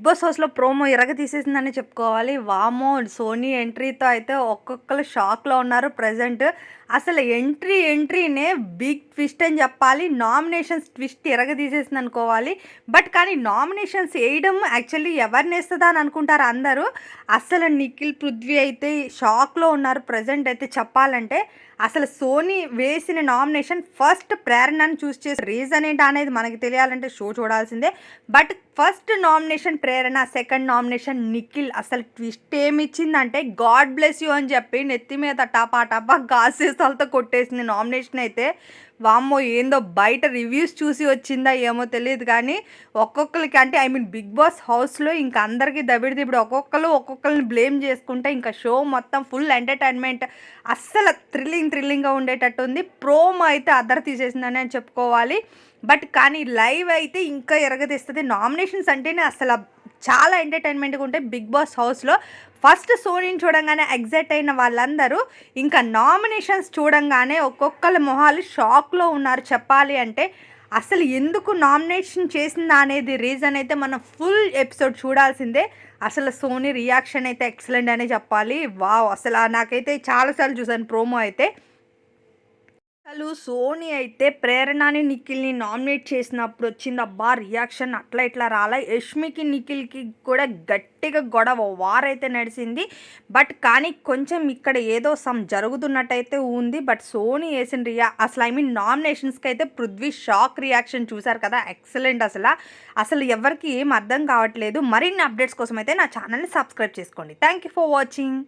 Big Boss హౌస్లో promo ఇరగ తీసేసిందని చెప్పుకోవాలి. వామో సోనీ ఎంట్రీతో అయితే ఒక్కొక్కరు షాక్లో ఉన్నారు ప్రజెంట్. అసలు ఎంట్రీ ఎంట్రీనే బిగ్ ట్విస్ట్ అని చెప్పాలి. నామినేషన్స్ ట్విస్ట్ ఇరగ తీసేసింది అనుకోవాలి. బట్ కానీ నామినేషన్స్ వేయడం యాక్చువల్లీ ఎవరిని వేస్తుందా అని అనుకుంటారు అందరూ. అసలు నిఖిల్ పృథ్వీ అయితే షాక్లో ఉన్నారు ప్రజెంట్ అయితే చెప్పాలంటే. అసలు సోనీ వేసిన నామినేషన్ ఫస్ట్ ప్రేరణను చూస్ చేసే రీజన్ ఏంటి అనేది మనకి తెలియాలంటే షో చూడాల్సిందే. But first nomination Prerana second nomination Nikhil. అసలు ట్విస్ట్ ఏమిచ్చిందంటే గాడ్ బ్లెస్ యూ అని చెప్పి నెత్తి మీద టపా టపా గాసేసాలతో కొట్టేసింది నామినేషన్ అయితే. వామ్మో ఏందో బయట రివ్యూస్ చూసి వచ్చిందా ఏమో తెలియదు కానీ ఒక్కొక్కరికి అంటే ఐ మీన్ బిగ్ బాస్ హౌస్లో ఇంకా అందరికీ దబిడిది ఇప్పుడు ఒక్కొక్కరు ఒక్కొక్కరిని బ్లేమ్ చేసుకుంటే ఇంకా షో మొత్తం ఫుల్ ఎంటర్టైన్మెంట్ అస్సలు థ్రిల్లింగ్ థ్రిల్లింగ్గా ఉండేటట్టు ఉంది ప్రోమో అయితే అద్దరు తీసేసిందని అని చెప్పుకోవాలి. బట్ కానీ లైవ్ అయితే ఇంకా ఎరగదీస్తుంది. నామినేషన్స్ అంటేనే అసలు చాలా ఎంటర్టైన్మెంట్గా ఉంటాయి. బిగ్ బాస్ హౌస్లో ఫస్ట్ సోనీని చూడంగానే ఎగ్జైట్ అయిన వాళ్ళందరూ ఇంకా నామినేషన్స్ చూడంగానే ఒక్కొక్కరి మొహాలు షాక్లో ఉన్నారు. చెప్పాలి అంటే అసలు ఎందుకు నామినేషన్ చేసిందా అనేది రీజన్ అయితే మనం ఫుల్ ఎపిసోడ్ చూడాల్సిందే. అసలు సోనీ రియాక్షన్ అయితే ఎక్సలెంట్ అనే చెప్పాలి. వావ్ అసలు నాకైతే చాలాసార్లు చూసాను ప్రోమో అయితే. అసలు సోనీ అయితే ప్రేరణని నిఖిల్ని నామినేట్ చేసినప్పుడు వచ్చింది అబ్బా రియాక్షన్ అట్లా ఇట్లా రాలా. యష్మికి నిఖిల్కి కూడా గట్టిగా గొడవ వారైతే నడిచింది బట్ కానీ కొంచెం ఇక్కడ ఏదో సమ్ జరుగుతున్నట్టయితే ఉంది. బట్ సోనీ వేసిన రియా అసలు ఐ మీన్ నామినేషన్స్కి అయితే పృథ్వీ షాక్ రియాక్షన్ చూసారు కదా. ఎక్సలెంట్ అసలు. అసలు ఎవరికి ఏం అర్థం కావట్లేదు. మరిన్ని అప్డేట్స్ కోసం అయితే నా ఛానల్ని సబ్స్క్రైబ్ చేసుకోండి. Thank you for watching.